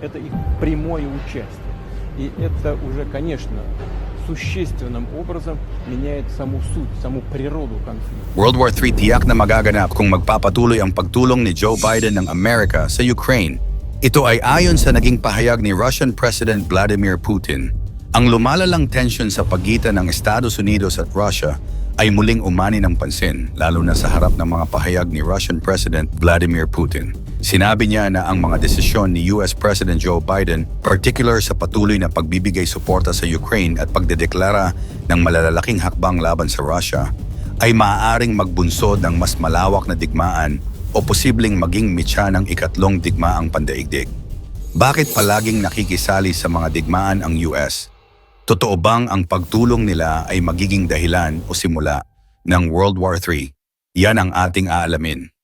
это их прямое участие. И это уже, конечно, существенным образом меняет саму суть, саму природу конфликта. World War III tiyak na magaganap kung magpapatuloy ang pagtulong ni Joe Biden ng Amerika sa Ukraine. Ito ay ayon sa naging pahayag ni Russian President Vladimir Putin. Ang lumalalang tension sa pagitan ng Estados Unidos at Russia ay muling umani ng pansin, lalo na sa harap ng mga pahayag ni Russian President Vladimir Putin. Sinabi niya na ang mga desisyon ni US President Joe Biden, particular sa patuloy na pagbibigay suporta sa Ukraine at pagdedeklara ng malalaking hakbang laban sa Russia, ay maaaring magbunsod ng mas malawak na digmaan o posibleng maging mitya ng ikatlong digmaang pandaigdig. Bakit palaging nakikisali sa mga digmaan ang US? Totoo bang ang pagtulong nila ay magiging dahilan o simula ng World War III? Yan ang ating aalamin.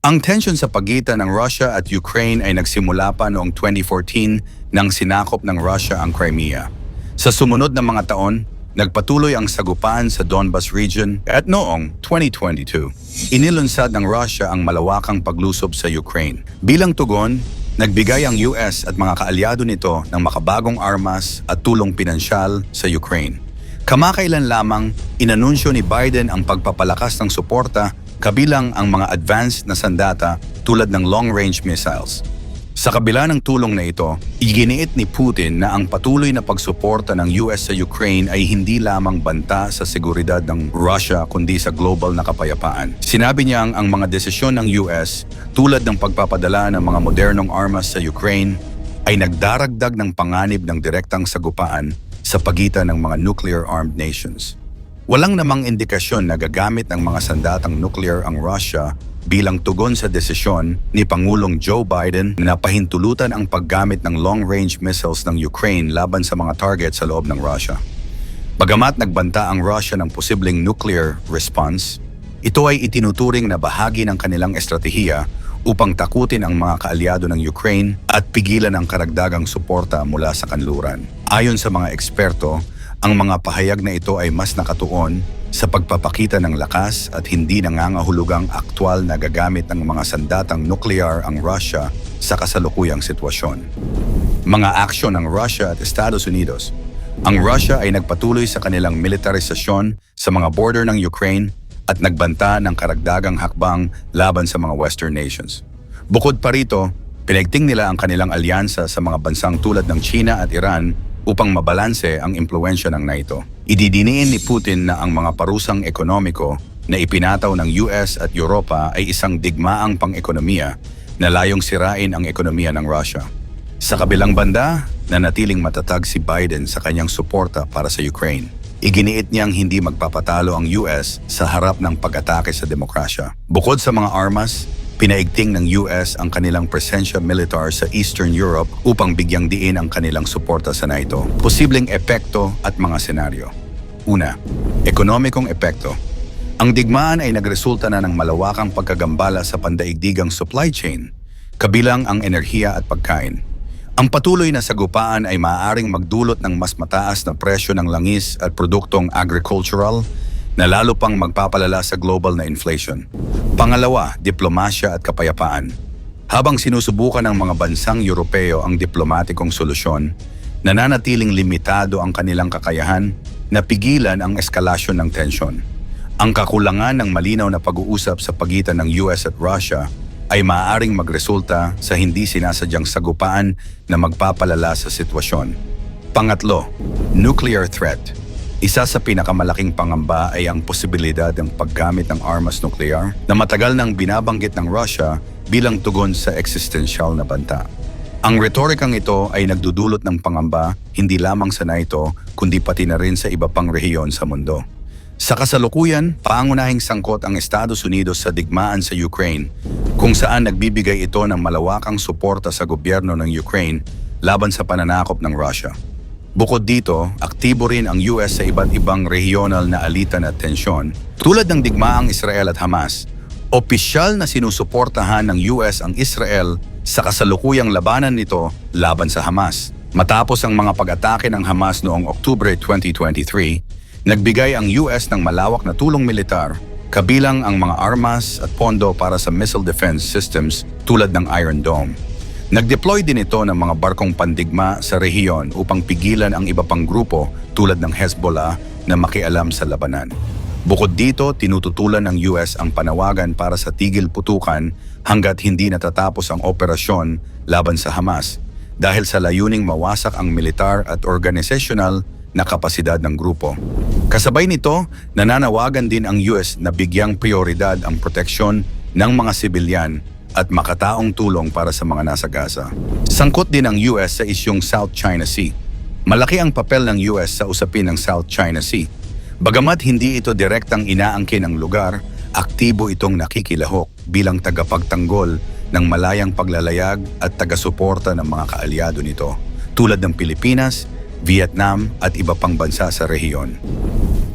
Ang tension sa pagitan ng Russia at Ukraine ay nagsimula pa noong 2014 nang sinakop ng Russia ang Crimea. Sa sumunod na mga taon, nagpatuloy ang sagupaan sa Donbas region at noong 2022, inilunsad ng Russia ang malawakang paglusob sa Ukraine. Bilang tugon, nagbigay ang US at mga kaalyado nito ng makabagong armas at tulong pinansyal sa Ukraine. Kamakailan lamang, inanunsyo ni Biden ang pagpapalakas ng suporta kabilang ang mga advanced na sandata tulad ng long-range missiles. Sa kabila ng tulong na ito, iginiit ni Putin na ang patuloy na pagsuporta ng US sa Ukraine ay hindi lamang banta sa seguridad ng Russia kundi sa global na kapayapaan. Sinabi niyang ang mga desisyon ng US tulad ng pagpapadala ng mga modernong armas sa Ukraine ay nagdaragdag ng panganib ng direktang sagupaan sa pagitan ng mga nuclear-armed nations. Walang namang indikasyon na gagamit ng mga sandatang nuclear ang Russia bilang tugon sa desisyon ni Pangulong Joe Biden na pahintulutan ang paggamit ng long-range missiles ng Ukraine laban sa mga target sa loob ng Russia. Bagamat nagbanta ang Russia ng posibleng nuclear response, ito ay itinuturing na bahagi ng kanilang estratehiya upang takutin ang mga kaalyado ng Ukraine at pigilan ang karagdagang suporta mula sa kanluran. Ayon sa mga eksperto, ang mga pahayag na ito ay mas nakatuon sa pagpapakita ng lakas at hindi nangangahulugang aktwal na gagamit ng mga sandatang nuklear ang Russia sa kasalukuyang sitwasyon. Mga aksyon ng Russia at Estados Unidos Ang Russia ay nagpatuloy sa kanilang militarisasyon sa mga border ng Ukraine at nagbanta ng karagdagang hakbang laban sa mga Western nations. Bukod pa rito, pinagting nila ang kanilang alyansa sa mga bansang tulad ng China at Iran upang mabalanse ang impluensya ng NATO. Ididiniin ni Putin na ang mga parusang ekonomiko na ipinataw ng US at Europa ay isang digmaang pang-ekonomiya na layong sirain ang ekonomiya ng Russia. Sa kabilang banda, nanatiling matatag si Biden sa kanyang suporta para sa Ukraine. Iginiit niyang hindi magpapatalo ang US sa harap ng pag-atake sa demokrasya. Bukod sa mga armas, pinaigting ng US ang kanilang presensya militar sa Eastern Europe upang bigyang diin ang kanilang suporta sa NATO. Posibleng epekto at mga senaryo. Una, ekonomikong epekto. Ang digmaan ay nagresulta na ng malawakang pagkagambala sa pandaigdigang supply chain, kabilang ang enerhiya at pagkain. Ang patuloy na sagupaan ay maaaring magdulot ng mas mataas na presyo ng langis at produktong agricultural na lalo pang magpapalala sa global na inflation. Pangalawa, diplomasya at kapayapaan. Habang sinusubukan ng mga bansang Europeo ang diplomatikong solusyon, nananatiling limitado ang kanilang kakayahan na pigilan ang eskalasyon ng tensyon. Ang kakulangan ng malinaw na pag-uusap sa pagitan ng US at Russia ay maaaring magresulta sa hindi sinasadyang sagupaan na magpapalala sa sitwasyon. Pangatlo, nuclear threat. Isa sa pinakamalaking pangamba ay ang posibilidad ng paggamit ng armas nuklear na matagal nang binabanggit ng Russia bilang tugon sa eksistensyal na banta. Ang retorikang ito ay nagdudulot ng pangamba hindi lamang sa NATO kundi pati na rin sa iba pang rehiyon sa mundo. Sa kasalukuyan, pangunahing sangkot ang Estados Unidos sa digmaan sa Ukraine, kung saan nagbibigay ito ng malawakang suporta sa gobyerno ng Ukraine laban sa pananakop ng Russia. Bukod dito, aktibo rin ang US sa iba't ibang regional na alitan at tensyon, tulad ng digmaang Israel at Hamas. Opisyal na sinusuportahan ng US ang Israel sa kasalukuyang labanan nito laban sa Hamas. Matapos ang mga pag-atake ng Hamas noong Oktubre 2023, nagbigay ang US ng malawak na tulong militar kabilang ang mga armas at pondo para sa missile defense systems tulad ng Iron Dome. Nag-deploy din ito ng mga barkong pandigma sa rehiyon upang pigilan ang iba pang grupo tulad ng Hezbollah na makialam sa labanan. Bukod dito, tinututulan ng US ang panawagan para sa tigil putukan hanggat hindi natatapos ang operasyon laban sa Hamas dahil sa layuning mawasak ang militar at organisational na kapasidad ng grupo. Kasabay nito, nananawagan din ang US na bigyang prioridad ang proteksyon ng mga sibilyan at makataong tulong para sa mga nasa Gaza. Sangkot din ang US sa isyong South China Sea. Malaki ang papel ng US sa usapin ng South China Sea. Bagamat hindi ito direktang inaangkin ang lugar, aktibo itong nakikilahok bilang tagapagtanggol ng malayang paglalayag at taga-suporta ng mga kaalyado nito, tulad ng Pilipinas, Vietnam at iba pang bansa sa rehiyon.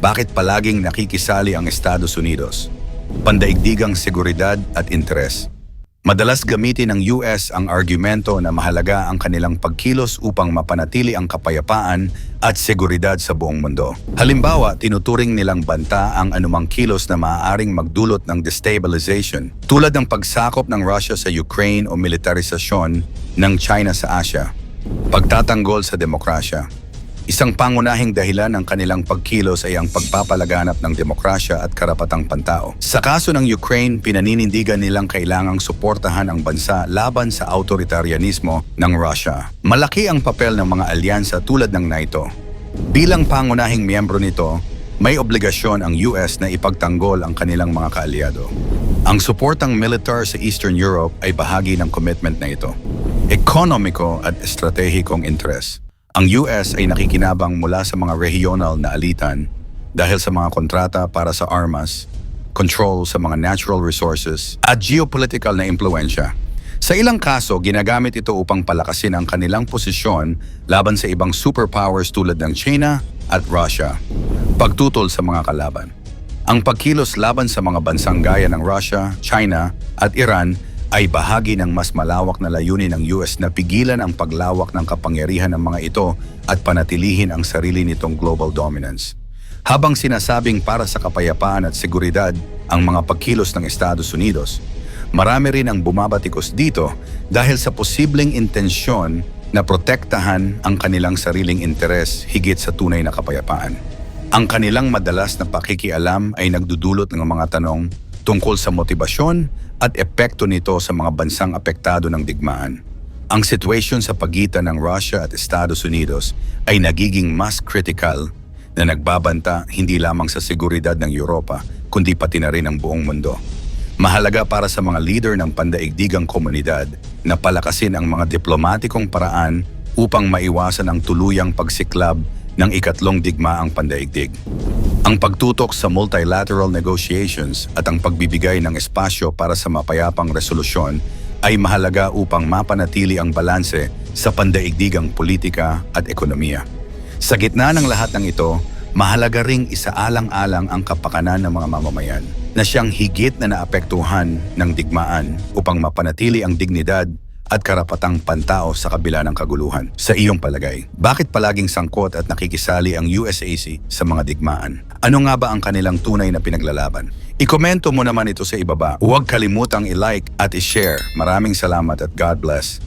Bakit palaging nakikisali ang Estados Unidos? Pandaigdigang seguridad at interes. Madalas gamitin ng US ang argumento na mahalaga ang kanilang pagkilos upang mapanatili ang kapayapaan at seguridad sa buong mundo. Halimbawa, tinuturing nilang banta ang anumang kilos na maaaring magdulot ng destabilization tulad ng pagsakop ng Russia sa Ukraine o militarisasyon ng China sa Asia. Pagtatanggol sa demokrasya. Isang pangunahing dahilan ng kanilang pagkilos ay ang pagpapalaganap ng demokrasya at karapatang pantao. Sa kaso ng Ukraine, pinaninindigan nilang kailangang suportahan ang bansa laban sa autoritarianismo ng Russia. Malaki ang papel ng mga alyansa tulad ng NATO. Bilang pangunahing miyembro nito, may obligasyon ang US na ipagtanggol ang kanilang mga kaalyado. Ang suportang militar sa Eastern Europe ay bahagi ng commitment na ito. Ekonomiko at estratehikong interes. Ang US ay nakikinabang mula sa mga regional na alitan dahil sa mga kontrata para sa armas, control sa mga natural resources, at geopolitical na impluensya. Sa ilang kaso, ginagamit ito upang palakasin ang kanilang posisyon laban sa ibang superpowers tulad ng China at Russia. Pagtutol sa mga kalaban. Ang pagkilos laban sa mga bansang gaya ng Russia, China at Iran ay bahagi ng mas malawak na layunin ng US na pigilan ang paglawak ng kapangyarihan ng mga ito at panatilihin ang sarili nitong global dominance. Habang sinasabing para sa kapayapaan at seguridad ang mga pagkilos ng Estados Unidos, marami rin ang bumabatikos dito dahil sa posibleng intensyon na protektahan ang kanilang sariling interes higit sa tunay na kapayapaan. Ang kanilang madalas na pakikialam ay nagdudulot ng mga tanong tungkol sa motibasyon at epekto nito sa mga bansang apektado ng digmaan. Ang sitwasyon sa pagitan ng Russia at Estados Unidos ay nagiging mas critical na nagbabanta hindi lamang sa seguridad ng Europa kundi pati na rin ang buong mundo. Mahalaga para sa mga leader ng pandaigdigang komunidad na palakasin ang mga diplomatikong paraan upang maiwasan ang tuluyang pagsiklab ng ikatlong digmaang pandaigdig. Ang pagtutok sa multilateral negotiations at ang pagbibigay ng espasyo para sa mapayapang resolusyon ay mahalaga upang mapanatili ang balanse sa pandaigdigang politika at ekonomiya. Sa gitna ng lahat ng ito, mahalaga ring isaalang-alang ang kapakanan ng mga mamamayan na siyang higit na naapektuhan ng digmaan upang mapanatili ang dignidad at karapatang pantao sa kabila ng kaguluhan. Sa iyong palagay, bakit palaging sangkot at nakikisali ang USAC sa mga digmaan? Ano nga ba ang kanilang tunay na pinaglalaban? Ikomento mo naman ito sa ibaba. Huwag kalimutang i-like at i-share. Maraming salamat at God bless.